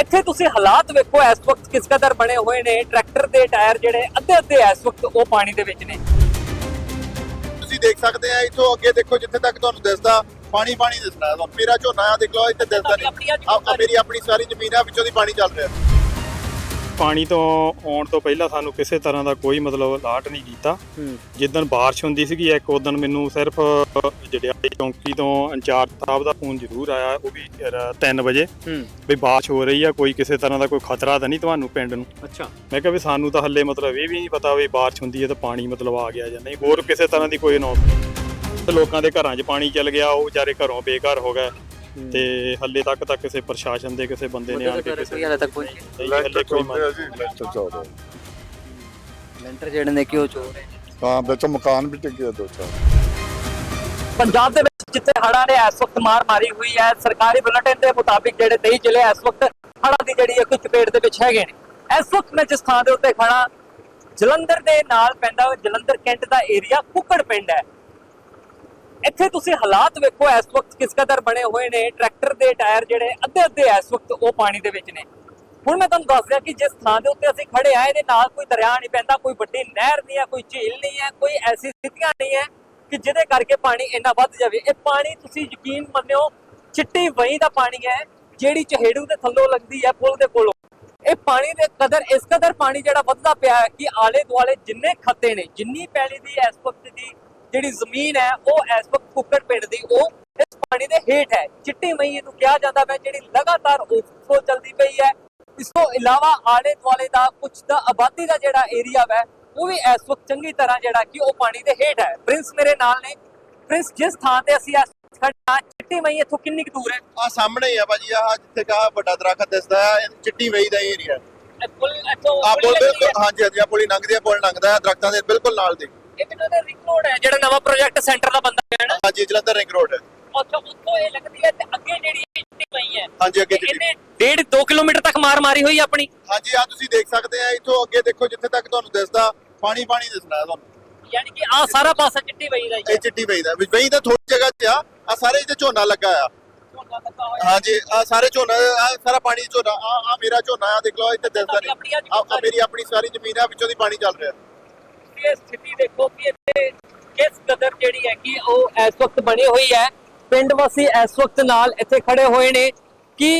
ਇੱਥੇ ਤੁਸੀਂ ਹਾਲਾਤ ਵੇਖੋ ਇਸ ਵਕਤ ਕਿਸ ਕਦਰ ਬਣੇ ਹੋਏ ਨੇ। ਟਰੈਕਟਰ ਦੇ ਟਾਇਰ ਜਿਹੜੇ ਅੱਧੇ ਅੱਧੇ ਇਸ ਵਕਤ ਉਹ ਪਾਣੀ ਦੇ ਵਿੱਚ ਨੇ। ਤੁਸੀਂ ਦੇਖ ਸਕਦੇ ਆ ਇੱਥੋਂ ਅੱਗੇ ਦੇਖੋ ਜਿੱਥੇ ਤੱਕ ਤੁਹਾਨੂੰ ਦਿਸਦਾ ਪਾਣੀ ਪਾਣੀ ਤੁਹਾਨੂੰ ਮੇਰਾ ਝੋਨਾ ਆ ਦੇਖ ਲਓ ਇੱਥੇ ਦਿਸਦਾ ਨਹੀਂ। ਆ ਮੇਰੀ ਆਪਣੀ ਸਾਰੀ ਜ਼ਮੀਨ ਆ ਵਿੱਚੋਂ ਦੀ ਪਾਣੀ ਚੱਲ ਰਿਹਾ। ਪਾਣੀ ਤੋਂ ਆਉਣ ਤੋਂ ਪਹਿਲਾਂ ਸਾਨੂੰ ਕਿਸੇ ਤਰ੍ਹਾਂ ਦਾ ਕੋਈ ਮਤਲਬ ਅਲਾਟ ਨਹੀਂ ਕੀਤਾ। ਜਿੱਦਣ ਬਾਰਿਸ਼ ਹੁੰਦੀ ਸੀਗੀ ਇੱਕ ਉਦੋਂ ਮੈਨੂੰ ਸਿਰਫ ਜੜਿਆਲੀ ਚੌਂਕੀ ਤੋਂ ਇੰਚਾਰਜ ਸਾਹਿਬ ਦਾ ਫੋਨ ਜ਼ਰੂਰ ਆਇਆ ਉਹ ਵੀ 3 ਵਜੇ। ਵੀ ਬਾਰਿਸ਼ ਹੋ ਰਹੀ ਆ ਕੋਈ ਕਿਸੇ ਤਰ੍ਹਾਂ ਦਾ ਕੋਈ ਖਤਰਾ ਤਾਂ ਨਹੀਂ ਤੁਹਾਨੂੰ ਪਿੰਡ ਨੂੰ? ਅੱਛਾ। ਮੈਂ ਕਿਹਾ ਵੀ ਸਾਨੂੰ ਤਾਂ ਹੱਲੇ ਮਤਲਬ ਇਹ ਵੀ ਨਹੀਂ ਪਤਾ ਵੀ ਬਾਰਿਸ਼ ਹੁੰਦੀ ਹੈ ਤਾਂ ਪਾਣੀ ਮਤਲਬ ਆ ਗਿਆ ਜਾਂ ਨਹੀਂ ਹੋਰ ਕਿਸੇ ਤਰ੍ਹਾਂ ਦੀ ਕੋਈ ਅਨਾਉਂਸ ਲੋਕਾਂ ਦੇ ਘਰਾਂ 'ਚ ਪਾਣੀ ਚੱਲ ਗਿਆ ਉਹ ਵਿਚਾਰੇ ਘਰੋਂ ਬੇਘਰ ਹੋ ਗਏ। ਤੇ ਹੱਲੇ ਤੱਕ ਤਾਂ ਕਿਸੇ ਪ੍ਰਸ਼ਾਸਨ ਦੇ ਕਿਸੇ ਬੰਦੇ ਨੇ ਆਣ ਕੇ ਕਿਸੇ ਹਾਲੇ ਤੱਕ ਪਹੁੰਚੇ ਨਹੀਂ, ਹੱਲੇ ਕੋਈ ਜੀ। ਲੈਂਟਰ ਚੱਲ ਰਿਹਾ ਲੈਂਟਰ ਜਿਹੜੇ ਨੇ ਕਿਉਂ ਚੋ ਰਹੇ ਹਾਂ ਵਿੱਚ ਮਕਾਨ ਵੀ ਟਿਕੇ ਦੋ ਚਾਰ। ਪੰਜਾਬ ਦੇ ਵਿੱਚ ਜਿੱਥੇ ਹੜ੍ਹਾਂ ਨੇ ਇਸ ਵਕਤ ਮਾਰ ਮਾਰੀ ਹੋਈ ਹੈ ਸਰਕਾਰੀ ਬੁਲੇਟਿਨ ਦੇ ਮੁਤਾਬਿਕ ਜਿਹੜੇ 23 ਜ਼ਿਲ੍ਹੇ ਇਸ ਵਕਤ ਹੜ੍ਹਾਂ ਦੀ ਜਿਹੜੀ ਇੱਕ ਚਪੇਟ ਦੇ ਵਿੱਚ ਹੈਗੇ ਨੇ। ਇਸ ਵਕਤ ਮੈਂ ਜਿਸ ਥਾਂ ਦੇ ਉੱਤੇ ਖੜਾ ਜਲੰਧਰ ਦੇ ਨਾਲ ਪੈਂਦਾ ਹੋਇਆ ਜਲੰਧਰ ਕੈਂਟ ਦਾ ਏਰੀਆ ਕੁੱਕੜ ਪਿੰਡ ਹੈ। ਇੱਥੇ ਤੁਸੀਂ ਹਾਲਾਤ ਵੇਖੋ, ਇਸ ਵਕਤ ਕਿਸ ਕਦਰ ਬਣੇ ਹੋਏ ਨੇ, ਟਰੈਕਟਰ ਦੇ ਟਾਇਰ ਜਿਹੜੇ ਅੱਧੇ ਅੱਧੇ ਇਸ ਵਕਤ ਉਹ ਪਾਣੀ ਦੇ ਵਿੱਚ ਨੇ। ਹੁਣ ਮੈਂ ਤੁਹਾਨੂੰ ਦੱਸ ਰਿਹਾ ਕਿ ਜਿਸ ਥਾਂ ਦੇ ਉੱਤੇ ਅਸੀਂ ਖੜੇ ਆ ਇਹਦੇ ਨਾਲ ਕੋਈ ਦਰਿਆ ਨਹੀਂ ਪੈਂਦਾ, ਕੋਈ ਵੱਡੀ ਨਹਿਰ ਨਹੀਂ ਹੈ, ਕੋਈ ਝੀਲ ਨਹੀਂ ਹੈ, ਕੋਈ ਐਸੀ ਸਥਿਤੀਆਂ ਨਹੀਂ ਹੈ ਕਿ ਜਿਹਦੇ ਕਰਕੇ ਪਾਣੀ ਇੰਨਾ ਵੱਧ ਜਾਵੇ। ਇਹ ਪਾਣੀ ਤੁਸੀਂ ਯਕੀਨ ਮੰਨਿਓ, ਚਿੱਟੀ ਵਹੀ ਦਾ ਪਾਣੀ ਹੈ, ਜਿਹੜੀ ਚਹੇੜੂ ਦੇ ਥੱਲੋਂ ਲੱਗਦੀ ਹੈ, ਪੁਲ ਦੇ ਕੋਲੋਂ। ਇਹ ਪਾਣੀ ਦੇ ਕਦਰ, ਇਸ ਕਦਰ ਪਾਣੀ ਜਿਹੜਾ ਵੱਧਦਾ ਪਿਆ ਹੈ ਕਿ ਆਲੇ ਦੁਆਲੇ ਜਿੰਨੇ ਖੱਤੇ ਨੇ, ਜਿੰਨੀ ਪੈਲੀ ਦੀ ਇਸ ਵਕਤ ਦੀ ਜਿਹੜੀ ਜ਼ਮੀਨ ਹੈ ਉਹ ਇਸ ਵਕਤ ਕੁੱਕੜ ਪਿੰਡ ਦੀ ਉਹ ਇਸ ਪਾਣੀ ਦੇ ਹੇਠ ਹੈ। ਚਿੱਟੀ ਮਈ ਇਹਨੂੰ ਕਿਹਾ ਜਾਂਦਾ ਹੈ ਜਿਹੜੀ ਲਗਾਤਾਰ ਉਫੋ ਚੱਲਦੀ ਪਈ ਹੈ। ਇਸ ਤੋਂ ਇਲਾਵਾ ਆਲੇ ਦੁਆਲੇ ਦਾ ਕੁਝ ਦਾ ਆਬਾਦੀ ਦਾ ਜਿਹੜਾ ਏਰੀਆ ਹੈ ਉਹ ਵੀ ਇਸ ਵਕਤ ਚੰਗੀ ਤਰ੍ਹਾਂ ਜਿਹੜਾ ਕਿ ਉਹ ਪਾਣੀ ਦੇ ਹੇਠ ਹੈ। ਪ੍ਰਿੰਸ ਮੇਰੇ ਨਾਲ ਨੇ। ਪ੍ਰਿੰਸ ਜਿਸ ਥਾਂ ਤੇ ਅਸੀਂ ਖੜਾ ਚਿੱਟੀ ਮਈ ਇੱਥੋਂ ਕਿੰਨੀ ਕੁ ਦੂਰ ਹੈ? ਆ ਸਾਹਮਣੇ ਹੀ ਆ ਭਾਜੀ ਆ ਜਿੱਥੇ ਕਾ ਵੱਡਾ ਦਰਖਤ ਦਿਸਦਾ ਹੈ ਇਹ ਚਿੱਟੀ ਵੇਈ ਦਾ ਏਰੀਆ ਆ ਪੁਲ ਬਿਲਕੁਲ। ਹਾਂਜੀ ਹਾਂਜੀ ਆ ਪੁਲੀ ਲੰਘਦੀ ਆ ਪੁਲ ਲੰਘਦਾ ਹੈ ਦਰਖਤਾਂ ਦੇ ਬਿਲਕੁਲ ਨਾਲ ਦੇ। ਇਹ ਮੈਨੂੰ ਦਾ ਰਿੰਗ ਰੋਡ ਹੈ ਜਿਹੜਾ ਨਵਾਂ ਪ੍ਰੋਜੈਕਟ ਸੈਂਟਰ ਦਾ ਬੰਦਾ ਹੈ ਨਾ। ਹਾਂਜੀ ਜਲੰਧਰ ਰਿੰਗ ਰੋਡ ਹੈ। ਉੱਥੋਂ ਉੱਥੋਂ ਇਹ ਲੱਗਦੀ ਹੈ ਤੇ ਅੱਗੇ ਜਿਹੜੀ ਇਹ ਚਿੱਟੀ ਪਈ ਹੈ। ਹਾਂਜੀ ਅੱਗੇ ਤੇ ਚਿੱਟੀ। ਇਹਨੇ ਡੇਢ 2 ਕਿਲੋਮੀਟਰ ਤੱਕ ਮਾਰ ਮਾਰੀ ਹੋਈ ਹੈ ਆਪਣੀ। ਹਾਂਜੀ ਆ ਤੁਸੀਂ ਦੇਖ ਸਕਦੇ ਆ ਇੱਥੋਂ ਅੱਗੇ ਦੇਖੋ ਜਿੱਥੇ ਤੱਕ ਤੁਹਾਨੂੰ ਦਿਸਦਾ ਪਾਣੀ ਪਾਣੀ ਦਿਸਣਾ ਹੈ ਤੁਹਾਨੂੰ। ਯਾਨੀ ਕਿ ਆ ਸਾਰਾ ਪਾਸਾ ਚਿੱਟੀ ਪਈ ਦਾ ਹੀ ਇਹ ਚਿੱਟੀ ਵੇਈ ਦਾ। ਵੇਈ ਤਾਂ ਥੋੜੀ ਜਗ੍ਹਾ ਤੇ ਆ ਆ ਸਾਰੇ ਇੱਥੇ ਝੋਨਾ ਲੱਗਾ ਆ। ਹਾਂਜੀ ਆ ਸਾਰੇ ਝੋਨਾ ਆ ਸਾਰਾ ਪਾਣੀ ਝੋਨਾ ਆ ਆ ਮੇਰਾ ਝੋਨਾ ਆ ਦੇਖ ਲਓ ਇੱਥੇ ਦਿਸਦਾ ਨਹੀਂ। ਆਪਣੀ ਆਪਣੀ ਆ ਆ ਮੇਰੀ ਆਪਣੀ ਸਾਰੀ ਜ਼ਮੀਨ ਆ ਵਿੱਚੋਂ ਦੀ ਪਾਣੀ ਚੱਲ ਰਿਹਾ। ਇਹ ਸਥਿਤੀ ਦੇਖੋ ਕਿ ਇੱਥੇ ਕਿਸ ਕਦਰ ਜਿਹੜੀ ਹੈ ਕਿ ਉਹ ਇਸ ਵਕਤ ਬਣੀ ਹੋਈ ਹੈ। ਪਿੰਡ ਵਾਸੀ ਇਸ ਵਕਤ ਨਾਲ ਇੱਥੇ ਖੜੇ ਹੋਏ ਨੇ ਕਿ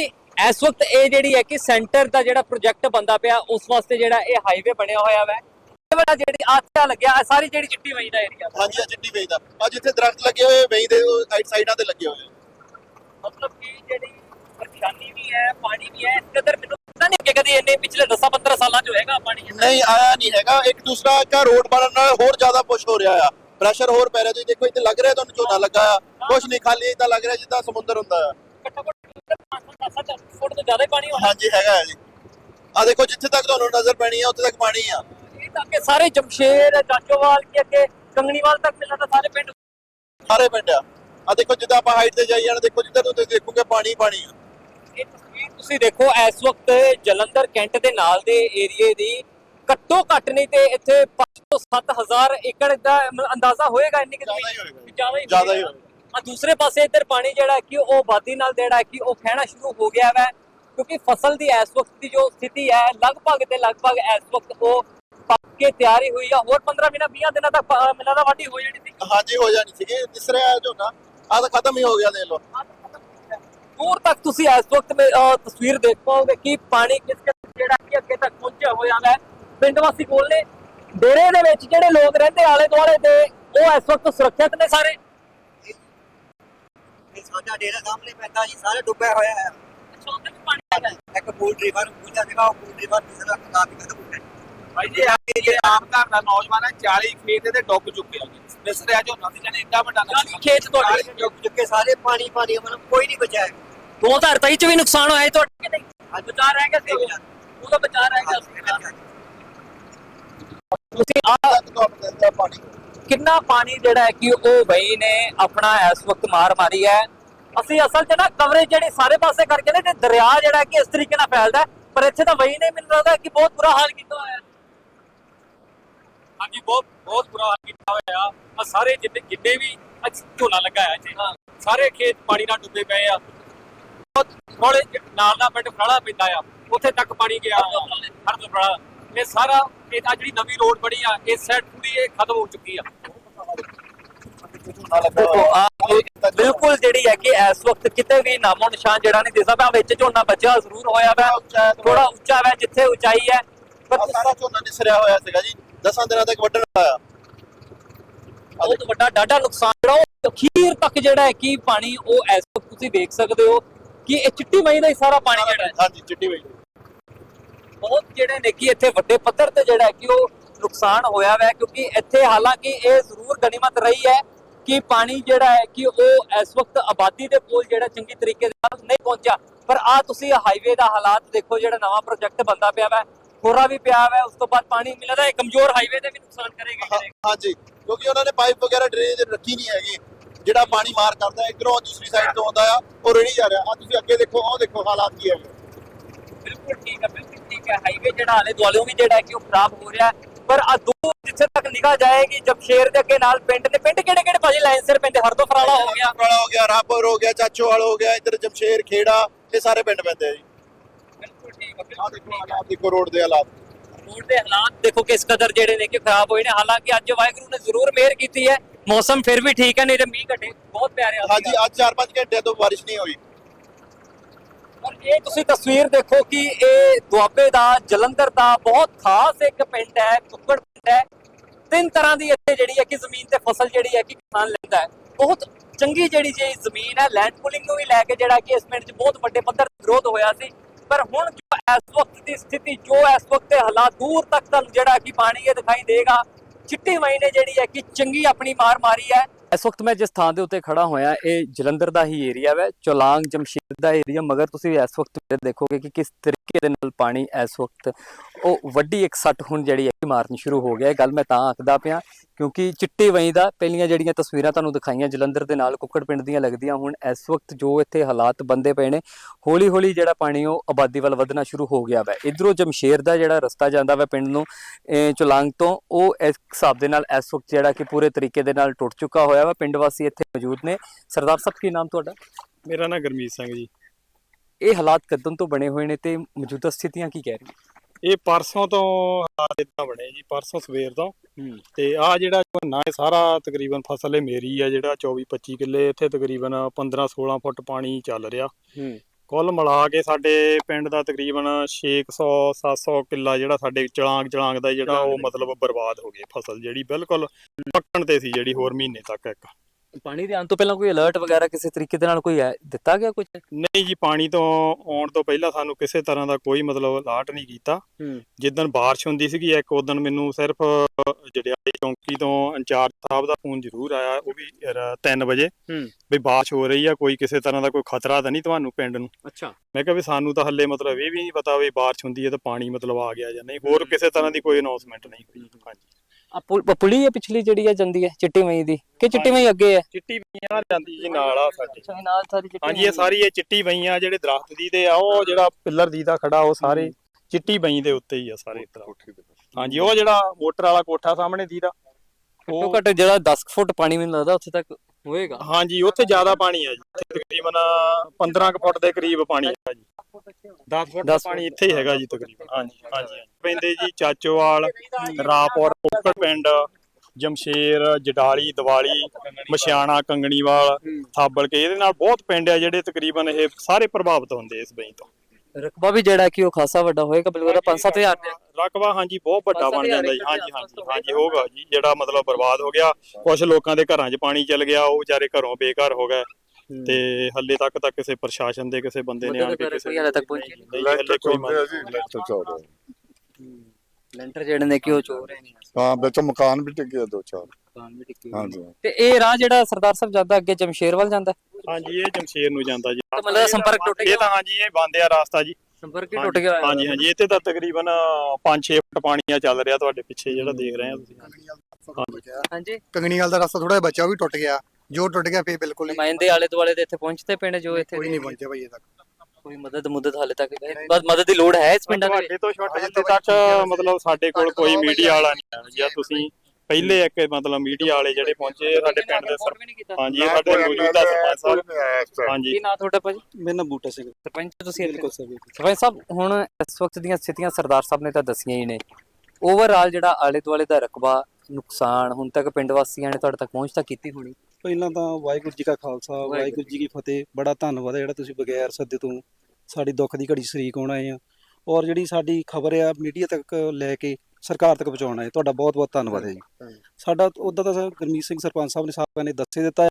ਇਸ ਵਕਤ ਇਹ ਜਿਹੜੀ ਹੈ ਕਿ ਸੈਂਟਰ ਦਾ ਜਿਹੜਾ ਪ੍ਰੋਜੈਕਟ ਬੰਦਾ ਪਿਆ ਉਸ ਵਾਸਤੇ ਜਿਹੜਾ ਇਹ ਹਾਈਵੇ ਬਣਿਆ ਹੋਇਆ ਹੈ ਇਹ ਵਾਲਾ ਜਿਹੜੀ ਆਥਿਆ ਲੱਗਿਆ ਇਹ ਸਾਰੀ ਜਿਹੜੀ ਚਿੱਟੀ ਵਈ ਦਾ ਏਰੀਆ ਹਾਂਜੀ ਆ ਚਿੱਟੀ ਵੇਈ ਦਾ। ਆ ਜਿੱਥੇ ਦਰਖਤ ਲੱਗੇ ਹੋਏ ਵੇਈ ਦੇ ਸਾਈਡ ਸਾਈਡਾਂ ਤੇ ਲੱਗੇ ਹੋਏ। ਆ। ਮਤਲਬ ਕਿ ਜਿਹੜੀ ਪਰੇਸ਼ਾਨੀ ਵੀ ਹੈ ਪਾਣੀ ਵੀ ਹੈ ਇਸ ਕਦਰ ਮੈਨੂੰ ਪਤਾ ਨਹੀਂ ਕਿ ਕਦੀ ਇੰਨੇ ਪਿਛਲੇ 10-15 ਸਾਲਾਂ ਚ ਹੋਏਗਾ ਪਾਣੀ ਨਹੀਂ ਆਇਆ ਨਹੀਂ ਹੈਗਾ। ਇੱਕ ਦੂਸਰਾ ਕਾ ਰੋਡ ਬਣਨ ਨਾਲ ਹੋਰ ਜ਼ਿਆਦਾ ਪੁਸ਼ ਹੋ ਰਿਹਾ ਆ। ਪ੍ਰੈਸ਼ਰ ਹੋਰ ਪੈ ਰਿਹਾ। ਤੁਸੀਂ ਦੇਖੋ ਇੱਥੇ ਲੱਗ ਰਿਹਾ ਤੁਹਾਨੂੰ ਝੋਨਾ ਲੱਗਾ ਆ। ਕੁਛ ਨਹੀਂ ਖਾਲੀ ਇਦਾਂ ਲੱਗ ਰਿਹਾ ਜਿੱਦਾਂ ਸਮੁੰਦਰ ਹੁੰਦਾ ਆ। ਘੱਟੋ ਘੱਟ 500 ਫੁੱਟ ਤੋਂ ਜ਼ਿਆਦਾ ਹੀ ਪਾਣੀ ਹੋਣਾ। ਹਾਂਜੀ ਹੈਗਾ ਹੈ ਜੀ। ਆ ਦੇਖੋ ਜਿੱਥੇ ਤੱਕ ਤੁਹਾਨੂੰ ਨਜ਼ਰ ਪੈਣੀ ਆ ਉੱਥੇ ਤੱਕ ਪਾਣੀ ਆ। ਇਹ ਤਾਂ ਕਿ ਸਾਰੇ ਜਮਸ਼ੇਰ ਚਾਚੋਵਾਲ ਕੀ ਅੱਗੇ ਕੰਗਣੀਵਾਲ ਤੱਕ ਮਿਲਦਾ ਤਾਂ ਸਾਰੇ ਪਿੰਡ ਸਾਰੇ ਪਿੰਡ ਆ। ਆ ਦੇਖੋ ਜਿੱਦਾਂ ਆਪਾਂ ਹਾਈਟ ਤੇ ਜਾਈ ਜਾਣਾ ਦੇਖੋ ਨੂੰ ਤੁਸੀਂ ਦੇਖੋਗੇ ਪਾਣੀ ਪਾਣੀ ਆ। ਇਹ ਤਸਵੀਰ ਤੁਸੀਂ ਦੇਖੋ ਇਸ ਵਕਤ ਜਲੰਧਰ ਕੈਂਟ ਦੇ ਨਾਲ ਦੇ ਏਰੀਏ ਦੀ ਘੱਟੋ ਘੱਟ ਨਹੀਂ ਤੇ ਇੱਥੇ 5 ਤੋਂ 7000 ਏਕੜ ਦਾ ਅੰਦਾਜ਼ਾ ਹੋਏਗਾ ਇੰਨੀ ਕਿ ਜ਼ਿਆਦਾ ਹੀ। ਜ਼ਿਆਦਾ ਹੀ। ਆ ਦੂਸਰੇ ਪਾਸੇ ਇੱਧਰ ਪਾਣੀ ਜਿਹੜਾ ਕਿ ਉਹ ਆਬਾਦੀ ਨਾਲ ਜਿਹੜਾ ਕਿ ਉਹ ਖਹਿਣਾ ਸ਼ੁਰੂ ਹੋ ਗਿਆ ਹੈ ਕਿਉਂਕਿ ਫਸਲ ਦੀ ਇਸ ਵਕਤ ਦੀ ਜੋ ਸਥਿਤੀ ਹੈ ਲਗਭਗ ਤੇ ਲਗਭਗ ਇਸ ਵਕਤ ਉਹ ਪੱਕ ਕੇ ਤਿਆਰੀ ਹੋਈ ਆ। ਹੋਰ 15 ਦਿਨਾਂ 20 ਦਿਨਾਂ ਤੱਕ ਪ- ਮਿਲਾਂ ਦਾ ਵਾਢੀ ਹੋ ਜਾਣੀ ਸੀ। ਹਾਂਜੀ ਹੋ ਜਾਣੀ ਸੀਗੀ। ਤਿਸਰਾ ਆ ਝੋਨਾ ਆ ਤਾਂ ਖਤਮ ਹੀ ਹੋ ਗਿਆ ਦੇਖ ਲਓ। ਦੂਰ ਤੱਕ ਤੁਸੀਂ ਇਸ ਵਕਤ ਮੇ ਤਸਵੀਰ ਦੇਖ ਪਾਓਗੇ ਕਿ ਪਾਣੀ ਕਿਸ ਕਿਸ ਜਿਹੜਾ ਕਿ ਅੱਗੇ ਤੱਕ ਪਹੁੰਚਿਆ ਹੋਇਆ ਹੈ। ਪਿੰਡ ਵਾਸੀ ਕੋਲ ਨੇ। ਡੇਰੇ ਦੇ ਵਿੱਚ ਜਿਹੜੇ ਲੋਕ ਰਹਿੰਦੇ ਆਲੇ ਦੁਆਲੇ ਦੇ ਉਹ ਇਸ ਵਕਤ ਸੁਰੱਖਿਅਤ ਨੇ ਸਾਰੇ। ਇਹ ਸਾਡਾ ਡੇਰਾ ਸਾਹਮਣੇ ਪੈਂਦਾ ਜੀ ਸਾਰੇ ਡੁੱਬਿਆ ਹੋਇਆ ਹੈ। ਵੀ ਪਾਣੀ ਆ ਗਿਆ ਇੱਕ ਪੋਲਟਰੀ ਫਾਰਮ ਪੂਜਾ ਸੀਗਾ ਉਹ ਪੋਲਟਰੀ ਫਾਰਮ ਕਿਸੇ ਦਾ ਕਾਫੀ ਖਤਮ ਹੋ ਗਿਆ ਭਾਈ ਜੀ ਆ ਜਿਹੜੇ ਆਮ ਘਰ ਦਾ ਨੌਜਵਾਨ ਹੈ 40 ਖੇਤ ਇਹਦੇ ਡੁੱਬ ਚੁੱਕੇ ਆ ਜੀ। ਦਿਸ ਰਿਹਾ ਝੋਨਾ ਸੀ ਜਾਨੇ ਇੰਨਾ ਵੱਡਾ ਨੁਕਸਾਨ। ਖੇਤ ਤੁਹਾਡੇ? ਸਾਰੇ ਡੁੱਬ ਚੁੱਕੇ ਸਾਰੇ ਪਾਣੀ ਪਾਣੀ ਮਤਲਬ ਕੋਈ ਨਹੀਂ ਬਚਿਆ। ਹੈ 2023 ਚ ਵੀ ਨੁਕਸਾਨ ਹੋਇਆ ਤੁਹਾਡੇ ਕਿ ਨਹੀਂ? ਬਚਾ ਰਹਿ ਗਿਆ ਸੀ ਉਹਦਾ ਬਚਾ ਰਹਿ ਗਿਆ ਤੁਸੀਂ ਆ ਪਾਣੀ ਕਿੰਨਾ ਪਾਣੀ ਜਿਹੜਾ ਹੈ ਕਿ ਉਹ ਬਈ ਨੇ ਆਪਣਾ ਇਸ ਵਕਤ ਮਾਰ ਮਾਰੀ ਹੈ? ਅਸੀਂ ਅਸਲ 'ਚ ਨਾ ਕਵਰੇਜ ਜਿਹੜੀ ਸਾਰੇ ਪਾਸੇ ਕਰਕੇ ਨੇ ਤੇ ਦਰਿਆ ਜਿਹੜਾ ਕਿ ਇਸ ਤਰੀਕੇ ਨਾਲ ਫੈਲਦਾ ਪਰ ਇੱਥੇ ਤਾਂ ਬਈ ਨੇ ਮੈਨੂੰ ਲੱਗਦਾ ਕਿ ਬਹੁਤ ਬੁਰਾ ਹਾਲ ਕੀਤਾ ਹੋਇਆ ਹੈ। ਹਾਂਜੀ ਬਹੁਤ ਬਹੁਤ ਬੁਰਾ ਹਾਲ ਕੀਤਾ ਹੋਇਆ ਆ ਸਾਰੇ ਜਿੰਨੇ ਜਿੰਨੇ ਵੀ ਅੱਜ ਝੋਨਾ ਲੱਗਾ ਹੈ। ਇੱਥੇ ਸਾਰੇ ਖੇਤ ਪਾਣੀ ਨਾਲ ਡੁੱਬੇ ਪਏ ਆ। ਥੋੜੇ ਨਾਲ ਦਾ ਪਿੰਡ ਫਰਾਲਾ ਪੈਂਦਾ ਆ ਉੱਥੇ ਤੱਕ ਪਾਣੀ ਗਿਆ ਹਰ ਫਰਾਲਾ। ਇਹ ਸਾਰਾ ਇਹ ਆ ਜਿਹੜੀ ਨਵੀਂ ਰੋਡ ਬਣੀ ਆ ਇਹ ਸਾਈਡ ਪੂਰੀ ਇਹ ਖਤਮ ਹੋ ਚੁੱਕੀ ਆ। ਬਿਲਕੁਲ ਜਿਹੜੀ ਹੈ ਕਿ ਇਸ ਵਕਤ ਕਿਤੇ ਵੀ ਨਾਮੋ ਨਿਸ਼ਾਨ ਜਿਹੜਾ ਨਹੀਂ ਦਿਸਦਾ ਪਿਆ ਵਿੱਚ ਝੋਨਾ ਬਚਿਆ ਜ਼ਰੂਰ ਹੋਇਆ ਵਾ ਥੋੜਾ ਉੱਚਾ ਵਾ ਜਿੱਥੇ ਉਚਾਈ ਹੈ ਪਰ ਸਾਰਾ ਝੋਨਾ ਨਿਸਰਿਆ ਹੋਇਆ ਸੀਗਾ ਜੀ 10 ਦਿਨਾਂ ਤੱਕ ਵੱਢਣ ਆਇਆ ਬਹੁਤ ਵੱਡਾ ਡਾਢਾ ਨੁਕਸਾਨ ਜਿਹੜਾ ਉਹ ਅਖੀਰ ਤੱਕ ਜਿਹੜਾ ਹੈ ਕਿ ਪਾਣੀ ਉਹ ਇਸ ਵਕਤ ਤੁਸੀਂ ਦੇਖ ਸਕਦੇ ਹੋ ਕਿ ਇਹ ਚਿੱਟੀ ਮਈ ਦਾ ਹੀ ਸਾਰਾ ਪਾਣੀ ਜਿਹੜਾ ਹੈ। ਹਾਂਜੀ ਚਿੱਟੀ ਵਈ ਬਹੁਤ ਜਿਹੜੇ ਨੇ ਕਿ ਇੱਥੇ ਵੱਡੇ ਪੱਧਰ ਤੇ ਜਿਹੜਾ ਹੈ ਕਿ ਉਹ ਨੁਕਸਾਨ ਹੋਇਆ ਹੈ ਕਿਉਂਕਿ ਇੱਥੇ ਹਾਲਾਂਕਿ ਇਹ ਜ਼ਰੂਰ ਗਨੀਮਤ ਰਹੀ ਹੈ ਕਿ ਪਾਣੀ ਜਿਹੜਾ ਹੈ ਕਿ ਉਹ ਇਸ ਵਕਤ ਆਬਾਦੀ ਦੇ ਕੋਲ ਜਿਹੜਾ ਚੰਗੀ ਤਰੀਕੇ ਨਾਲ ਨਹੀਂ ਪਹੁੰਚਿਆ। ਪਰ ਆ ਤੁਸੀਂ ਹਾਈਵੇ ਦਾ ਹਾਲਾਤ ਦੇਖੋ ਜਿਹੜਾ ਨਵਾਂ ਪ੍ਰੋਜੈਕਟ ਬੰਦਾ ਪਿਆ ਵਾ ਖੋਰਾ ਵੀ ਪਿਆ ਵਾ ਉਸ ਤੋਂ ਬਾਅਦ ਪਾਣੀ ਮਿਲਦਾ ਇਹ ਕਮਜ਼ੋਰ ਹਾਈਵੇ ਤੇ ਵੀ ਨੁਕਸਾਨ ਕਰੇਗਾ ਹੀ। ਹਾਂਜੀ ਕਿਉਂਕਿ ਉਹਨਾਂ ਨੇ ਪਾਈਪ ਵਗੈਰਾ ਡਰੇਨੇਜ ਰੱਖੀ ਨਹੀਂ ਹੈਗੀ। ਜਿਹੜਾ ਪਾਣੀ ਮਾਰ ਕਰਦਾ ਇਧਰੋਂ ਦੂਸਰੀ ਸਾਈਡ ਤੋਂ ਆਉਂਦਾ ਆ ਉਹ ਰੇੜੀ ਜਾ ਰਿਹਾ। ਆ ਤੁਸੀਂ ਅੱਗੇ ਦੇਖੋ ਉਹ ਦੇਖੋ ਹਾਲਾਤ ਕੀ ਹੈਗੇ ਬਿਲਕੁਲ ਠੀਕ ਹੈ ਬਿਲਕੁਲ ਠੀਕ ਹੈ। ਹਾਈਵੇ ਜਿਹੜਾ ਆਲੇ ਦੁਆਲੇ ਵੀ ਜਿਹੜਾ ਹੈ ਕਿ ਉਹ ਖਰਾਬ ਹੋ ਰਿਹਾ ਹੈ। ਪਰ ਆ ਦੂਰ ਜਿੱਥੇ ਤੱਕ ਨਿਗਾਹ ਜਾਏਗੀ ਜਮਸ਼ੇਰ ਦੇ ਅੱਗੇ ਨਾਲ ਪਿੰਡ ਨੇ ਪਿੰਡ ਕਿਹੜੇ ਕਿਹੜੇ ਭਾਜੀ? ਲਾਈਨ ਸਿਰ ਪੈਂਦੇ ਹਰਦੋ ਫਰਾਲਾ ਹੋ ਗਿਆ। ਫਰਾਲਾ ਹੋ ਗਿਆ ਰਾਪੁਰ ਹੋ ਗਿਆ ਚਾਚੋਵਾਲ ਹੋ ਗਿਆ ਇੱਧਰ ਜਮਸ਼ੇਰ ਖੇੜਾ ਇਹ ਸਾਰੇ ਪਿੰਡ ਪੈਂਦੇ ਆ ਜੀ। ਬਿਲਕੁਲ ਠੀਕ ਹੈ ਆ ਦੇਖੋ ਹਾਲਾਤ ਦੇਖੋ ਰੋਡ ਦੇ ਹਾਲਾਤ। ਰੋਡ ਦੇ ਹਾਲਾਤ ਦੇਖੋ ਕਿਸ ਕਦਰ ਜਿਹੜੇ ਨੇ ਕਿ ਖਰਾਬ ਹੋਏ ਨੇ। ਹਾਲਾਂਕਿ ਅੱਜ ਵਾਹਿਗੁਰੂ ਨੇ ਜ਼ਰੂਰ ਮਿਹਰ ਕੀਤੀ ਹੈ। ਮੌਸਮ ਫਿਰ ਵੀ ਠੀਕ ਹੈ ਨਹੀਂ ਤੇ ਮੀਂਹ ਘਟੇ ਬਹੁਤ ਪਿਆਰੇ ਆ ਹਾਂਜੀ ਅੱਜ 4-5 ਘੰਟੇ ਤੋਂ ਬਾਰਿਸ਼ ਨਹੀਂ ਹੋਈ। ਪਰ ਇਹ ਤੁਸੀਂ ਤਸਵੀਰ ਦੇਖੋ ਕਿ ਇਹ ਦੁਆਬੇ ਦਾ ਜਲੰਧਰ ਦਾ ਬਹੁਤ ਖਾਸ ਇੱਕ ਪਿੰਡ ਹੈ ਕੁੱਕੜ ਪਿੰਡ ਹੈ। ਤਿੰਨ ਤਰ੍ਹਾਂ ਦੀ ਇੱਥੇ ਜਿਹੜੀ ਹੈ ਕਿ ਜ਼ਮੀਨ ਤੇ ਫਸਲ ਜਿਹੜੀ ਹੈ ਕਿ ਕਿਸਾਨ ਲੈਂਦਾ ਹੈ। ਬਹੁਤ ਚੰਗੀ ਜਿਹੜੀ ਜੇ ਜ਼ਮੀਨ ਹੈ ਲੈਂਡ ਪੂਲਿੰਗ ਨੂੰ ਵੀ ਲੈ ਕੇ ਜਿਹੜਾ ਕਿ ਇਸ ਪਿੰਡ 'ਚ ਬਹੁਤ ਵੱਡੇ ਪੱਧਰ ਤੇ ਵਿਰੋਧ ਹੋਇਆ ਸੀ। ਪਰ ਹੁਣ ਜੋ ਇਸ ਵਕਤ ਦੀ ਸਥਿਤੀ ਜੋ ਇਸ ਵਕਤ ਦੇ ਹਾਲਾਤ ਦੂਰ ਤੱਕ ਤੁਹਾਨੂੰ ਜਿਹੜਾ ਕਿ ਪਾਣੀ ਇਹ ਦਿਖਾਈ ਦੇਗਾ ਚਿੱਟੀ ਮਈ ਨੇ ਜਿਹੜੀ ਹੈ ਕਿ ਚੰਗੀ ਆਪਣੀ ਮਾਰ ਮਾਰੀ ਹੈ। ਇਸ ਵਕਤ ਮੈਂ ਜਿਸ ਥਾਂ ਦੇ ਉੱਤੇ ਖੜਾ ਹੋਇਆ, ਇਹ ਜਲੰਧਰ ਦਾ ਹੀ ਏਰੀਆ ਹੈ ਚੋਲਾਂਗ ਜਮਸ਼ੇਦ ਦਾ ਏਰੀਆ ਮਗਰ ਤੁਸੀਂ ਇਸ ਵਕਤ ਦੇਖੋਗੇ ਕਿ ਕਿਸ ਤਰੀਕੇ ਦੇ ਨਾਲ ਪਾਣੀ ਇਸ ਵਕਤ ਉਹ ਵੱਡੀ ਇੱਕ ਸੱਟ ਹੁਣ ਜਿਹੜੀ ਹੈ ਕਿ ਮਾਰਨੀ ਸ਼ੁਰੂ ਹੋ ਗਿਆ। ਇਹ ਗੱਲ ਮੈਂ ਤਾਂ ਆਖਦਾ ਪਿਆ, ਕਿਉਂਕਿ ਚਿੱਟੇ ਵਈ ਦਾ ਪਹਿਲੀਆਂ ਜਿਹੜੀਆਂ ਤਸਵੀਰਾਂ ਤੁਹਾਨੂੰ ਦਿਖਾਈਆਂ, ਜਲੰਧਰ ਦੇ ਨਾਲ ਕੁੱਕੜ ਪਿੰਡ ਦੀਆਂ ਲੱਗਦੀਆਂ ਹੁਣ, ਇਸ ਵਕਤ ਜੋ ਇੱਥੇ ਹਾਲਾਤ ਬੰਦੇ ਪਏ ਨੇ ਹੌਲੀ ਹੌਲੀ ਜਿਹੜਾ ਪਾਣੀ ਉਹ ਆਬਾਦੀ ਵੱਲ ਵਧਣਾ ਸ਼ੁਰੂ ਹੋ ਗਿਆ ਵੈ। ਇਧਰੋਂ ਜਮਸ਼ੇਰ ਦਾ ਜਿਹੜਾ ਰਸਤਾ ਜਾਂਦਾ ਵਾ ਪਿੰਡ ਨੂੰ, ਇਹ ਤੋਂ, ਉਹ ਇਸ ਹਿਸਾਬ ਦੇ ਨਾਲ ਇਸ ਵਕਤ ਜਿਹੜਾ ਕਿ ਪੂਰੇ ਤਰੀਕੇ ਦੇ ਨਾਲ ਟੁੱਟ ਚੁੱਕਾ ਹੋਇਆ। ਵਾ ਪਿੰਡ ਵਾਸੀ ਇੱਥੇ ਮੌਜੂਦ ਨੇ। ਸਰਦਾਰ ਸਾਹਿਬ ਕੀ ਨਾਮ ਤੁਹਾਡਾ? ਮੇਰਾ ਨਾਮ ਗਰਮੀਤ ਸਿੰਘ ਜੀ। ਇਹ ਹਾਲਾਤ ਕਦੋਂ ਤੋਂ ਬਣੇ ਹੋਏ ਨੇ ਤੇ ਮੌਜੂਦਾ ਸਥਿਤੀਆਂ ਕੀ ਕਹਿ ਰਹੀਆਂ? ਇਹ ਪਰਸੋਂ ਤੋਂ ਹਾਲਾਤ ਇਦਾਂ ਬਣੇ ਜੀ ਪਰਸੋਂ ਸਵੇਰ ਤੋਂ। ਹੂੰ। ਤੇ ਆ ਜਿਹੜਾ ਝੋਨਾ ਇਹ ਸਾਰਾ ਤਕਰੀਬਨ ਫਸਲ ਇਹ ਮੇਰੀ ਆ ਜਿਹੜਾ 24 25 ਕਿੱਲੇ ਇੱਥੇ ਤਕਰੀਬਨ 15 16 ਫੁੱਟ ਪਾਣੀ ਚੱਲ ਰਿਹਾ। ਹੂੰ। ਕੁੱਲ ਮਿਲਾ ਕੇ ਸਾਡੇ ਪਿੰਡ ਦਾ ਤਕਰੀਬਨ 600 700 ਕਿੱਲਾ ਜਿਹੜਾ ਸਾਡੇ ਚਲਾਂਗ ਚਲਾਂਗ ਦਾ ਜਿਹੜਾ ਉਹ ਮਤਲਬ ਬਰਬਾਦ ਹੋ ਗਈ ਫਸਲ ਜਿਹੜੀ ਬਿਲਕੁਲ ਪੱਕਣ ਤੇ ਸੀ ਜਿਹੜੀ ਹੋਰ ਮਹੀਨੇ ਤੱਕ ਇੱਕ। ਪਾਣੀ ਦੇ ਆਉਣ ਤੋਂ ਪਹਿਲਾਂ ਕੋਈ ਅਲਰਟ ਵਗੈਰਾ ਕਿਸੇ ਤਰੀਕੇ ਦੇ ਨਾਲ ਕੋਈ ਹੈ ਦਿੱਤਾ ਗਿਆ ਕੁਝ ਨਹੀਂ ਜੀ ਪਾਣੀ ਤੋਂ ਆਉਣ ਤੋਂ ਪਹਿਲਾਂ ਸਾਨੂੰ ਕਿਸੇ ਤਰ੍ਹਾਂ ਦਾ ਕੋਈ ਮਤਲਬ ਅਲਾਟ ਨਹੀਂ ਕੀਤਾ। ਹੂੰ। ਜਿੱਦਣ ਬਾਰਿਸ਼ ਹੁੰਦੀ ਸੀਗੀ ਇੱਕ ਉਦੋਂ ਮੈਨੂੰ ਸਿਰਫ ਜੜਿਆਲੀ ਚੌਂਕੀ ਤੋਂ ਇੰਚਾਰਜ ਸਾਹਿਬ ਦਾ ਫੋਨ ਜ਼ਰੂਰ ਆਇਆ ਉਹ ਵੀ 3 ਵਜੇ। ਹੂੰ। ਵੀ ਬਾਰਿਸ਼ ਹੋ ਰਹੀ ਆ ਕੋਈ ਕਿਸੇ ਤਰ੍ਹਾਂ ਦਾ ਕੋਈ ਖਤਰਾ ਤਾਂ ਨਹੀਂ ਤੁਹਾਨੂੰ ਪਿੰਡ ਨੂੰ? ਅੱਛਾ। ਮੈਂ ਕਿਹਾ ਵੀ ਸਾਨੂੰ ਤਾਂ ਹੱਲੇ ਮਤਲਬ ਇਹ ਵੀ ਨਹੀਂ ਪਤਾ ਵੀ ਬਾਰਿਸ਼ ਹੁੰਦੀ ਹੈ ਤਾਂ ਪਾਣੀ ਮਤਲਬ ਆ ਗਿਆ ਜਾਂ ਨਹੀਂ। ਹੋਰ ਕਿਸੇ ਤਰ੍ਹਾਂ ਦੀ ਕੋਈ ਅਨਾਉਂਸਮੈਂਟ ਨਹੀਂ ਹੋਈ। ਹਾਂਜੀ। ਆ ਪੁਲ- ਪੁਲੀ ਹੈ ਪਿਛਲੀ ਜਿਹੜੀ ਹੈ ਜਾਂਦੀ ਹੈ ਚਿੱਟੀ ਮਈ ਦੀ। ਕਿ ਚਿੱਟੀ ਮਈ ਅੱਗੇ ਹੈ? ਚਿੱਟੀ ਬਈਆਂ ਜਾਂਦੀ ਜੀ ਨਾਲ ਆ ਸਾਡੇ। ਅੱਛਾ ਨਾਲ ਸਾਰੀ ਚਿੱਟੀ ਹਾਂਜੀ ਇਹ ਸਾਰੀ ਇਹ ਚਿੱਟੀ ਬਈਆਂ ਜਿਹੜੇ ਦਰਖਤ ਦੀ ਤੇ ਆ ਉਹ ਜਿਹੜਾ ਪਿੱਲਰ ਦੀ ਦਾ ਖੜਾ ਉਹ ਸਾਰੇ ਚਿੱਟੀ ਬਈ ਦੇ ਉੱਤੇ ਹੀ ਆ ਸਾਰੇ ਤਰ੍ਹਾਂ। ਹਾਂਜੀ ਉਹ ਜਿਹੜਾ ਮੋਟਰ ਵਾਲਾ ਕੋਠਾ ਸਾਹਮਣੇ ਦੀ ਦਾ ਘੱਟੋ ਘੱਟ ਜਿਹੜਾ 10 ਫੁੱਟ ਪਾਣੀ ਮੈਨੂੰ ਲੱਗਦਾ ਉੱਥੇ ਤੱਕ ਹੋਏਗਾ। ਹਾਂਜੀ ਉੱਥੇ ਜ਼ਿਆਦਾ ਪਾਣੀ ਹੈ ਜੀ। ਤਕਰੀਬਨ 15 ਕੁ ਫੁੱਟ ਦੇ ਕਰੀਬ ਪਾਣੀ ਹੈ ਜੀ। 10 ਫੁੱਟ ਦਾ ਪਾਣੀ ਇੱਥੇ ਹੀ ਹੈਗਾ ਜੀ ਤਕਰੀਬਨ। ਹਾਂਜੀ ਹਾਂਜੀ ਹਾਂਜੀ। ਪੈਂਦੇ ਜੀ ਚਾਚੋਵਾਲ ਰਾਪੌਰ ਕੁੱਕੜ ਪਿੰਡ ਜਮਸ਼ੇਰ ਜਡਾਲੀ ਦਿਵਾਲੀ ਮਸ਼ਿਆਣਾ ਕੰਗਣੀਵਾਲ ਥਾਬਲ ਕੇ। ਇਹਦੇ ਨਾਲ ਬਹੁਤ ਪਿੰਡ ਆ ਜਿਹੜੇ ਤਕਰੀਬਨ ਇਹ ਸਾਰੇ ਪ੍ਰਭਾਵਿਤ ਹੁੰਦੇ ਇਸ ਬਈ ਤੋਂ। ਰਕਬਾ ਵੀ ਜਿਹੜਾ ਕਿ ਉਹ ਖਾਸਾ ਵੱਡਾ ਹੋਏਗਾ ਬਿਲਕੁਲ 5-7000 ਦੇ ਰਕਬਾ ਹਾਂਜੀ ਬਹੁਤ ਵੱਡਾ ਬਣ ਜਾਂਦਾ ਜੀ। ਹਾਂਜੀ ਹਾਂਜੀ ਹਾਂਜੀ ਹੋਗਾ ਜੀ। ਜਿਹੜਾ ਮਤਲਬ ਬਰਬਾਦ ਹੋ ਗਿਆ ਕੁਝ ਲੋਕਾਂ ਦੇ ਘਰਾਂ 'ਚ ਪਾਣੀ ਚਲ ਗਿਆ ਉਹ ਵਿਚਾਰੇ ਘਰੋਂ ਬੇਘਰ ਹੋ ਗਏ। ਤੇ ਹੱਲੇ ਤੱਕ ਤਾਂ ਕਿਸੇ ਪ੍ਰਸ਼ਾਸਨ ਦੇ ਕਿਸੇ ਬੰਦੇ ਨੇ ਆਣ ਕੇ ਕਿਸੇ ਕੋਈ ਹਾਲੇ ਤੱਕ ਪਹੁੰਚੀ ਨਹੀਂ, ਨਹੀਂ, ਹੱਲੇ ਕੋਈ ਜੀ ਲੈਂਟਰ ਚੱਲ ਰਿਹਾ ਲੈਂਟਰ ਜਿਹੜੇ ਨੇ ਕਿ ਉਹ ਚੋ ਰਹੇ ਨੇ। ਹਾਂ ਵਿੱਚ ਮਕਾਨ ਵੀ ਟਿਕੇ ਦੋ ਚਾਰ। ਦੁਕਾਨ ਵੀ ਟਿੱਕੀ ਹਾਂਜੀ। ਤੇ ਇਹ ਰਾਹ ਜਿਹੜਾ ਸਰਦਾਰ ਸਾਹਿਬ ਜਾਂਦਾ ਅੱਗੇ ਜਮਸ਼ੇਰ ਵੱਲ ਜਾਂਦਾ? ਹਾਂਜੀ ਇਹ ਜਮਸ਼ੇਰ ਨੂੰ ਜਾਂਦਾ ਜੀ। ਤੇ ਮਤਲਬ ਸੰਪਰਕ ਟੁੱਟ ਗਿਆ? ਇਹ ਤਾਂ ਹਾਂਜੀ ਇਹ ਬੰਦ ਆ ਰਾਸਤਾ ਜੀ। ਸੰਪਰਕ ਹੀ ਟੁੱਟ ਗਿਆ ਹੋਇਆ। ਹਾਂਜੀ ਹਾਂਜੀ ਇੱਥੇ ਤਾਂ ਤਕਰੀਬਨ 5-6 ਫੁੱਟ ਪਾਣੀ ਆ ਚੱਲ ਰਿਹਾ ਤੁਹਾਡੇ ਪਿੱਛੇ ਜਿਹੜਾ ਦੇਖ ਰਹੇ ਆ ਤੁਸੀਂ। ਹਾਂਜੀ। ਕੰਗਣੀਵਾਲ ਦਾ ਰਸਤਾ ਥੋੜਾ ਜਿਹਾ ਬਚਿਆ ਉਹ ਵੀ ਟੁੱਟ ਗਿਆ। ਜੋ ਟੁੱਟ ਗਿਆ ਫੇਰ ਬਿਲਕੁਲ ਹੀ ਨੁਮਾਇੰਦੇ ਆਲੇ ਦੁਆਲੇ ਦੇ ਇੱਥੇ ਪਹੁੰਚਦੇ ਨੇ ਜੋ ਇੱਥੇ ਕੋਈ ਨਹੀਂ ਪਹੁੰਚਿਆ ਭਾਈ ਇਹ ਤੱਕ। ਕੋਈ ਮਦਦ ਮੁਦਦ ਹਾਲੇ ਤੱਕ ਬਸ ਮਦਦ ਦੀ ਲੋੜ ਹੈ ਇਸ ਪਿੰਡਾਂ ਦੇ ਤੁਹਾਡੇ ਤੋਂ ਛੋਟੇ ਜਿੱਥੇ ਤੱਕ ਮਤਲਬ ਸਾਡੇ ਕੋਲ ਕੋਈ ਮੀਡੀਆ ਵਾਲਾ ਨਹੀਂ ਹੈ। ਜਾਂ ਤੁਸੀਂ ਪਹਿਲੇ ਇੱਕ ਮਤਲਬ ਮੀਡੀਆ ਵਾਲੇ ਜਿਹੜੇ ਪਹੁੰਚੇ ਸਾਡੇ ਪਿੰਡ ਦੇ ਸਰ ਹਾਂਜੀ ਇਹ ਸਾਡੇ ਮੌਜੂਦਾ ਸਰਪੰਚ ਸਾਹਿਬ। ਹਾਂਜੀ। ਕੀ ਨਾਂ ਤੁਹਾਡਾ ਭਾਜੀ? ਮੇਰਾ ਨਾਮ ਬੂਟਾ ਸਿੰਘ ਸਰਪੰਚ ਤੁਸੀਂ ਬਿਲਕੁਲ ਸਰ। ਸਰਪੰਚ ਸਾਹਿਬ ਹੁਣ ਇਸ ਵਕਤ ਦੀਆਂ ਸਥਿਤੀਆਂ ਸਰਦਾਰ ਸਾਹਿਬ ਨੇ ਤਾਂ ਦੱਸੀਆਂ ਹੀ ਨੇ। ਓਵਰਆਲ ਜਿਹੜਾ ਆਲੇ ਦੁਆਲੇ ਦਾ ਰਕਬਾ ਨੁਕਸਾਨ ਹੁਣ ਤੱਕ ਪਿੰਡ ਵਾਸੀਆਂ ਨੇ ਤੁਹਾਡੇ ਤੱਕ ਪਹੁੰਚ ਤਾਂ ਕੀਤੀ ਹੋਣੀ। ਪਹਿਲਾਂ ਤਾਂ ਵਾਹਿਗੁਰੂ ਜੀ ਕਾ ਖਾਲਸਾ ਵਾਹਿਗੁਰੂ ਜੀ ਕੀ ਫਤਿਹ। ਬੜਾ ਧੰਨਵਾਦ ਹੈ ਜਿਹੜਾ ਤੁਸੀਂ ਬਗੈਰ ਸੱਦੇ ਤੋਂ ਸਾਡੀ ਦੁੱਖ ਦੀ ਘੜੀ ਸ਼ਰੀਕ ਹੋਣ ਆਏ ਆ। ਔਰ ਜਿਹੜੀ ਸਾਡੀ ਖਬਰ ਆ ਮੀਡੀਆ ਤੱਕ ਲੈ ਕੇ ਸਰਕਾਰ ਤੱਕ ਪਹੁੰਚਾਉਣਾ ਹੈ ਤੁਹਾਡਾ ਬਹੁਤ ਬਹੁਤ ਧੰਨਵਾਦ ਹੈ ਜੀ। ਸਾਡਾ ਉਦਾਂ ਤਾਂ ਗੁਰਮੀਤ ਸਿੰਘ ਸਰਪੰਚ ਸਾਹਿਬ ਨੇ ਸਾਬਕਾ ਨੇ ਦੱਸੇ ਦਿੱਤਾ ਹੈ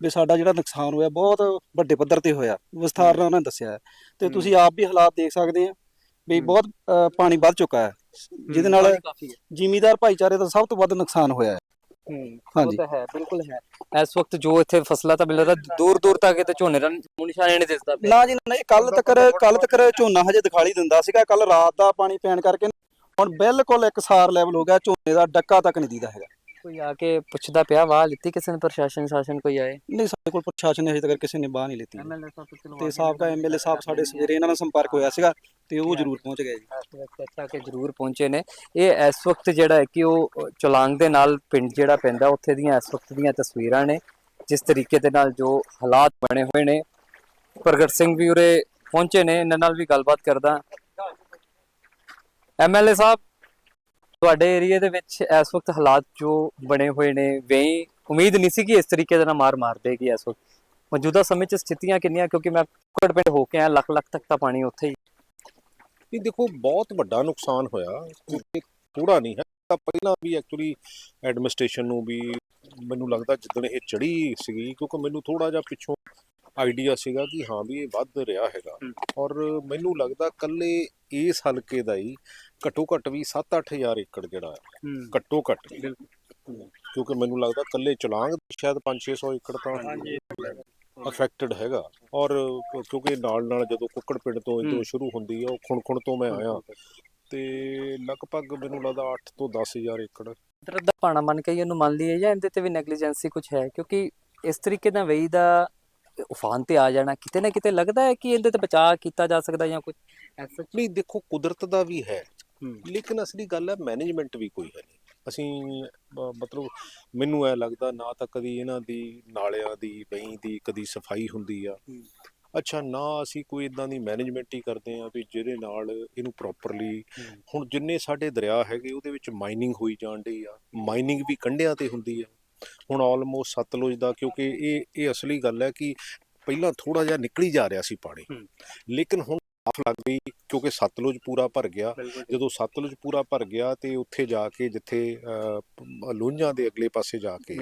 ਵੀ ਸਾਡਾ ਜਿਹੜਾ ਨੁਕਸਾਨ ਹੋਇਆ ਬਹੁਤ ਵੱਡੇ ਪੱਧਰ ਤੇ ਹੋਇਆ। ਵਿਸਥਾਰ ਨਾਲ ਉਹਨਾਂ ਨੇ ਦੱਸਿਆ ਹੈ। ਤੇ ਤੁਸੀਂ ਆਪ ਵੀ ਹਾਲਾਤ ਦੇਖ ਸਕਦੇ ਆ ਵੀ ਬਹੁਤ ਪਾਣੀ ਵੱਧ ਚੁੱਕਾ ਹੈ। ਜਿਹਦੇ ਨਾਲ ਜ਼ਿਮੀਦਾਰ ਭਾਈਚਾਰੇ ਦਾ ਸਭ ਤੋਂ ਵੱਧ ਨੁਕਸਾਨ ਹੋਇਆ ਹੂੰ। ਹਾਂਜੀ। ਉਹ ਤਾਂ ਹੈ ਬਿਲਕੁਲ ਹੈ। ਇਸ ਵਕਤ ਜੋ ਇੱਥੇ ਫਸਲਾਂ ਤਾਂ ਮਿਲ ਰਿਹਾ ਦੂਰ ਦੂਰ ਤੱਕ ਤੇ ਝੋਨੇ ਦਾ ਨਿਸ਼ਾਨੇ ਨਹੀਂ ਦਿਸਦਾ ਪਿਆ। ਨਾ ਜੀ ਨਾ ਕੱਲ ਤੱਕ ਕੱਲ ਤੱਕ ਝੋਨਾ ਹਜੇ ਦਿਖਾਈ ਦਿੰਦਾ ਸੀਗਾ ਕੱਲ ਰਾਤ ਦਾ ਪਾਣੀ ਪੈਣ ਕਰਕੇ ਹੁਣ ਬਿਲਕੁਲ ਇੱਕਸਾਰ ਲੈਵਲ ਹੋ ਗਿਆ ਝੋਨੇ ਦਾ ਡੱਕਾ ਤੱਕ ਨਹੀਂ ਦੀਦਾ ਹੈਗਾ। ਕੋਈ ਆ ਕੇ ਪੁੱਛਦਾ ਪਿਆ ਵਾਹ ਲਿੱਤੀ ਕਿਸੇ ਨੇ ਪ੍ਰਸ਼ਾਸਨ ਸ਼ਾਸਨ ਕੋਈ ਆਏ? ਨਹੀਂ ਸਾਡੇ ਕੋਲ ਪ੍ਰਸ਼ਾਸਨ ਨੇ ਹਜੇ ਤੱਕ ਕਿਸੇ ਨੇ ਬਾਹ ਨਹੀਂ ਲਿੱਤੀ। ਐਮਐਲਏ ਸਾਹਿਬ ਤੇ ਸਾਬਕਾ ਐਮਐਲਏ ਸਾਹਿਬ ਸਾਡੇ ਸਵੇਰੇ ਇਹਨਾਂ ਨਾਲ ਸੰਪਰਕ ਹੋਇਆ ਸੀਗਾ ਤੇ ਉਹ ਜ਼ਰੂਰ ਪਹੁੰਚ ਗਏ ਜੀ। ਚਰਚਾ ਕੇ ਜ਼ਰੂਰ ਪਹੁੰਚੇ ਨੇ। ਇਹ ਇਸ ਵਕਤ ਜਿਹੜਾ ਹੈ ਕਿ ਉਹ ਚੁਲਾਂਗ ਦੇ ਨਾਲ ਪਿੰਡ ਜਿਹੜਾ ਪੈਂਦਾ ਉੱਥੇ ਦੀਆਂ ਇਸ ਵਕਤ ਦੀਆਂ ਤਸਵੀਰਾਂ ਨੇ ਜਿਸ ਤਰੀਕੇ ਦੇ ਨਾਲ ਜੋ ਹਾਲਾਤ ਬਣੇ ਹੋਏ ਨੇ। ਪ੍ਰਗਟ ਸਿੰਘ ਵੀ ਉਰੇ ਪਹੁੰਚੇ ਨੇ ਇਹਨਾਂ ਨਾਲ ਵੀ ਗੱਲਬਾਤ ਕਰਦਾ। ਐਮਐਲਏ ਸਾਹਿਬ ਤੁਹਾਡੇ ਏਰੀਆ ਦੇ ਵਿੱਚ ਇਸ ਵਕਤ ਹਾਲਾਤ ਜੋ ਬਣੇ ਹੋਏ ਨੇ ਵੇਈ ਉਮੀਦ ਨਹੀਂ ਸੀ ਕਿ ਇਸ ਤਰੀਕੇ ਦੇ ਨਾਲ ਮਾਰ ਮਾਰ ਦੇਗੀ ਇਸ ਵਕਤ। ਮੌਜੂਦਾ ਸਮੇਂ 'ਚ ਸਥਿਤੀਆਂ ਕਿੰਨੀਆਂ ਕਿਉਂਕਿ ਮੈਂ ਕੁੱਕੜ ਪਿੰਡ ਹੋ ਕੇ ਆਇਆ ਲੱਖ ਲੱਖ ਤੱਕ ਤਾਂ ਪਾਣੀ ਉੱਥੇ ਹੀ। ਇਹ ਦੇਖੋ ਬਹੁਤ ਵੱਡਾ ਨੁਕਸਾਨ ਹੋਇਆ ਕਿਉਂਕਿ ਥੋੜਾ ਨਹੀਂ ਹੈ ਤਾਂ ਪਹਿਲਾਂ ਵੀ ਐਕਚੁਅਲੀ ਐਡਮਿਨਿਸਟ੍ਰੇਸ਼ਨ ਨੂੰ ਵੀ ਮੈਨੂੰ ਲੱਗਦਾ ਜਿੱਦਣ ਇਹ ਚੜੀ ਸੀਗੀ ਕਿਉਂਕਿ ਮੈਨੂੰ ਥੋੜਾ ਜਿਹਾ ਪਿੱਛੋਂ ਆਈਡੀਆ ਸੀਗਾ ਕਿ ਹਾਂ ਵੀ ਇਹ ਵੱਧ ਰਿਹਾ ਹੈਗਾ। ਔਰ ਮੈਨੂੰ ਲੱਗਦਾ ਕੱਲੇ ਇਸ ਹਲਕੇ ਦਾ ਹੀ ਘੱਟੋ ਘੱਟ ਵੀ 7-8000 ਏਕੜ ਜਿਹੜਾ ਹੈ ਘੱਟੋ ਘੱਟ ਵੀ। ਕਿਉਂਕਿ ਮੈਨੂੰ ਲੱਗਦਾ ਕੱਲੇ ਚਲਾਂਗ ਦੇ ਸ਼ਾਇਦ 5-600 ਏਕੜ ਤਾਂ ਅਫੈਕਟਡ ਹੈਗਾ। ਔਰ ਕਿਉਂਕਿ ਨਾਲ ਨਾਲ ਜਦੋਂ ਕੁੱਕੜ ਪਿੰਡ ਤੋਂ ਇਧਰੋਂ ਸ਼ੁਰੂ ਹੁੰਦੀ ਹੈ ਉਹ ਖੁਣ-ਖੁਣ ਤੋਂ ਮੈਂ ਆਇਆ। ਤੇ ਲਗਭਗ ਮੈਨੂੰ ਲੱਗਦਾ 8 ਤੋਂ 10000 ਏਕੜ। ਕੁਦਰਤ ਦਾ ਭਾਣਾ ਮੰਨ ਕੇ ਹੀ ਇਹਨੂੰ ਮੰਨ ਲਈਏ ਜਾਂ ਇਹਦੇ ਤੇ ਵੀ ਨੈਗਲੀਜੈਂਸੀ ਕੁਝ ਹੈ? ਕਿਉਂਕਿ ਇਸ ਤਰੀਕੇ ਦਾ ਵਈ ਦਾ ਉਫਾਨ ਤੇ ਆ ਜਾਣਾ ਕਿਤੇ ਨਾ ਕਿਤੇ ਲੱਗਦਾ ਹੈ ਕਿ ਇਹਦੇ ਤੇ ਬਚਾਅ ਕੀਤਾ ਜਾ ਸਕਦਾ ਜਾਂ ਕੁਝ ਐਸਾ ਨਹੀਂ ਦੇਖੋ ਕੁਦਰਤ ਦਾ ਵੀ ਹੈ। ਲੇਕਿਨ ਅਸਲੀ ਗੱਲ ਹੈ ਮੈਨੇਜਮੈਂਟ ਵੀ ਕੋਈ ਹੈ ਨਹੀਂ। ਅਸੀਂ ਬ- ਮਤਲਬ ਮੈਨੂੰ ਐ ਲੱਗਦਾ ਨਾ ਤਾਂ ਕਦੀ ਇਹਨਾਂ ਦੀ ਨਾਲਿਆਂ ਦੀ ਵਹੀਂ ਦੀ ਕਦੀ ਸਫ਼ਾਈ ਹੁੰਦੀ ਆ। ਅੱਛਾ ਨਾ ਅਸੀਂ ਕੋਈ ਇਦਾਂ ਦੀ ਮੈਨੇਜਮੈਂਟ ਹੀ ਕਰਦੇ ਆ ਵੀ ਜਿਹਦੇ ਨਾਲ ਇਹਨੂੰ ਪ੍ਰੋਪਰਲੀ ਹੁਣ ਜਿੰਨੇ ਸਾਡੇ ਦਰਿਆ ਹੈਗੇ ਉਹਦੇ ਵਿੱਚ ਮਾਈਨਿੰਗ ਹੋਈ ਜਾਣ ਡਈ ਆ। ਮਾਈਨਿੰਗ ਵੀ ਕੰਢਿਆਂ ਤੇ ਹੁੰਦੀ ਆ। ਹੁਣ ਆਲਮੋਸਟ ਸਤਲੁਜ ਦਾ ਕਿਉਂਕਿ ਇਹ ਇਹ ਅਸਲੀ ਗੱਲ ਹੈ ਕਿ ਪਹਿਲਾਂ ਥੋੜਾ ਜਿਹਾ ਨਿਕਲੀ ਜਾ ਰਿਹਾ ਸੀ ਪਾਣੀ। ਲੇਕਿਨ ਹੁਣ ਸਾਫ਼ ਲੱਗਦੀ ਕਿਉਂਕਿ ਸਤਲੁਜ ਪੂਰਾ ਭਰ ਗਿਆ। ਜਦੋਂ ਸਤਲੁਜ ਪੂਰਾ ਭਰ ਗਿਆ ਤੇ ਉੱਥੇ ਜਾ ਕੇ ਜਿੱਥੇ ਲੂੰਝਾਂ ਦੇ ਅਗਲੇ ਪਾਸੇ ਜਾ ਕੇ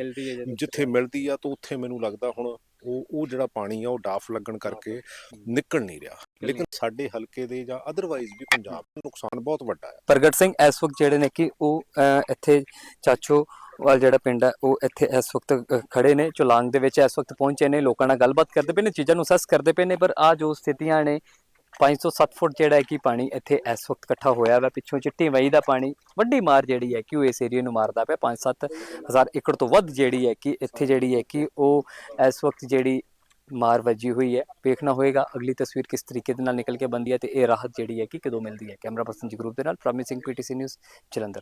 ਜਿੱਥੇ ਮਿਲਦੀ ਆ ਤਾਂ ਉੱਥੇ ਮੈਨੂੰ ਲੱਗਦਾ ਹੁਣ ਉਹ ਉਹ ਜਿਹੜਾ ਪਾਣੀ ਆ ਉਹ ਡਾਫ ਲੱਗਣ ਕਰਕੇ ਨਿਕਲ ਨਹੀਂ ਰਿਹਾ। ਲੇਕਿਨ ਸਾਡੇ ਹਲਕੇ ਦੇ ਜਾਂ ਅਦਰਵਾਈਜ਼ ਵੀ ਪੰਜਾਬ ਦਾ ਨੁਕਸਾਨ ਬਹੁਤ ਵੱਡਾ ਹੈ ਪ੍ਰਗਟ ਸਿੰਘ ਇਸ ਵਕਤ ਜਿਹੜੇ ਨੇ ਕਿ ਉਹ ਇੱਥੇ ਚਾਚੋ ਵਾਲ ਜਿਹੜਾ ਪਿੰਡ ਹੈ ਉਹ ਇੱਥੇ ਇਸ ਵਕਤ ਖੜੇ ਨੇ ਚੁਲਾਂਗ ਦੇ ਵਿੱਚ ਇਸ ਵਕਤ ਪਹੁੰਚੇ ਨੇ ਲੋਕਾਂ ਨਾਲ ਗੱਲਬਾਤ ਕਰਦੇ ਪਏ ਨੇ ਚੀਜ਼ਾਂ ਨੂੰ ਸੈਸ ਕਰਦੇ ਪਏ ਨੇ ਪਰ ਆ ਜੋ ਸਥਿਤੀਆਂ ਨੇ 507 ਫੁੱਟ ਜਿਹੜਾ ਹੈ ਕਿ ਪਾਣੀ ਇੱਥੇ ਇਸ ਵਕਤ ਇਕੱਠਾ ਹੋਇਆ ਵਾ, ਪਿੱਛੋਂ ਚਿੱਟੀ ਵਈ ਦਾ ਪਾਣੀ ਵੱਡੀ ਮਾਰ ਜਿਹੜੀ ਹੈ ਕਿ ਉਹ ਇਸ ਏਰੀਆ ਨੂੰ ਮਾਰਦਾ ਪਿਆ। 5-7 ਹਜ਼ਾਰ ਏਕੜ ਤੋਂ ਵੱਧ ਜਿਹੜੀ ਹੈ ਕਿ ਇੱਥੇ ਜਿਹੜੀ ਹੈ ਕਿ ਉਹ ਇਸ ਵਕਤ ਜਿਹੜੀ ਮਾਰ ਵੱਜੀ ਹੋਈ ਹੈ। ਵੇਖਣਾ ਹੋਏਗਾ ਅਗਲੀ ਤਸਵੀਰ ਕਿਸ ਤਰੀਕੇ ਦੇ ਨਾਲ ਨਿਕਲ ਕੇ ਬੰਦੀ ਹੈ ਤੇ ਇਹ ਰਾਹਤ ਜਿਹੜੀ ਹੈ ਕਿ ਕਦੋਂ ਮਿਲਦੀ ਹੈ। ਕੈਮਰਾ ਪਰਸਨ ਜੀ ਗਰੁੱਪ ਦੇ ਨਾਲ ਪ੍ਰੋਮਿਸਿੰਗ ਪੀਟੀਸੀ ਨਿਊਜ਼, ਜਲੰਧਰ।